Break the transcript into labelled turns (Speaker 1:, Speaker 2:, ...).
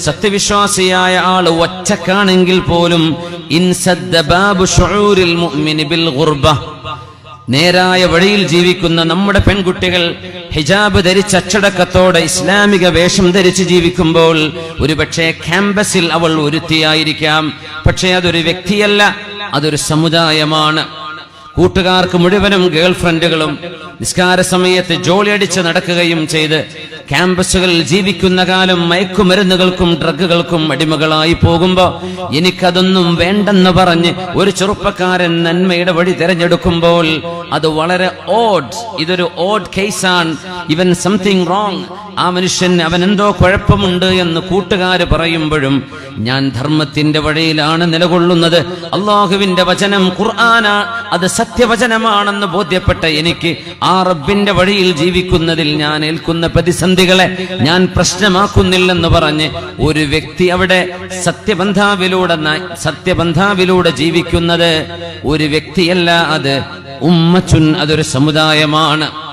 Speaker 1: സത്യവിശ്വാസിയായ ആൾ ഒറ്റക്കാണെങ്കിൽ പോലും നേരായ വഴിയിൽ ജീവിക്കുന്ന നമ്മുടെ പെൺകുട്ടികൾ ഹിജാബ് ധരിച്ച അച്ചടക്കത്തോടെ ഇസ്ലാമിക വേഷം ധരിച്ച് ജീവിക്കുമ്പോൾ ഒരുപക്ഷെ ക്യാമ്പസിൽ അവൾ ഒരുത്തിയായിരിക്കാം. പക്ഷേ അതൊരു വ്യക്തിയല്ല അതൊരു സമുദായമാണ്. കൂട്ടുകാർക്ക് മുഴുവനും ഗേൾ ഫ്രണ്ടുകളും നിസ്കാര സമയത്ത് ജോലിയടിച്ച് നടക്കുകയും ചെയ്ത് ക്യാമ്പസുകളിൽ ജീവിക്കുന്ന കാലം മയക്കുമരുന്നുകൾക്കും ഡ്രഗുകൾക്കും അടിമകളായി പോകുമ്പോ എനിക്കതൊന്നും വേണ്ടെന്ന് പറഞ്ഞ് ഒരു ചെറുപ്പക്കാരൻ നന്മയുടെ വഴി തിരഞ്ഞെടുക്കുമ്പോൾ അത് വളരെ ഓഡ് ഇതൊരു ഓഡ് കേസാണ് ഇവൻ സംതിങ് റോങ് ആ മനുഷ്യൻ അവൻ എന്തോ കുഴപ്പമുണ്ട് എന്ന് കൂട്ടുകാർ പറയുമ്പോഴും ഞാൻ ധർമ്മത്തിന്റെ വഴിയിലാണ് നിലകൊള്ളുന്നത്. അള്ളാഹുവിന്റെ വചനം ഖുർആാനാ അത് സത്യവചനമാണെന്ന് ബോധ്യപ്പെട്ട എനിക്ക് ആ റബ്ബിന്റെ വഴിയിൽ ജീവിക്കുന്നതിൽ ഞാൻ ഏൽക്കുന്ന പ്രതിസന്ധികളെ ഞാൻ പ്രശ്നമാക്കുന്നില്ലെന്ന് പറഞ്ഞ് ഒരു വ്യക്തി അവിടെ സത്യബന്ധാവിലൂടെ സത്യബന്ധാവിലൂടെ ജീവിക്കുന്നത് ഒരു വ്യക്തിയല്ല അത് ഉമ്മച്ചുൻ അതൊരു സമുദായമാണ്.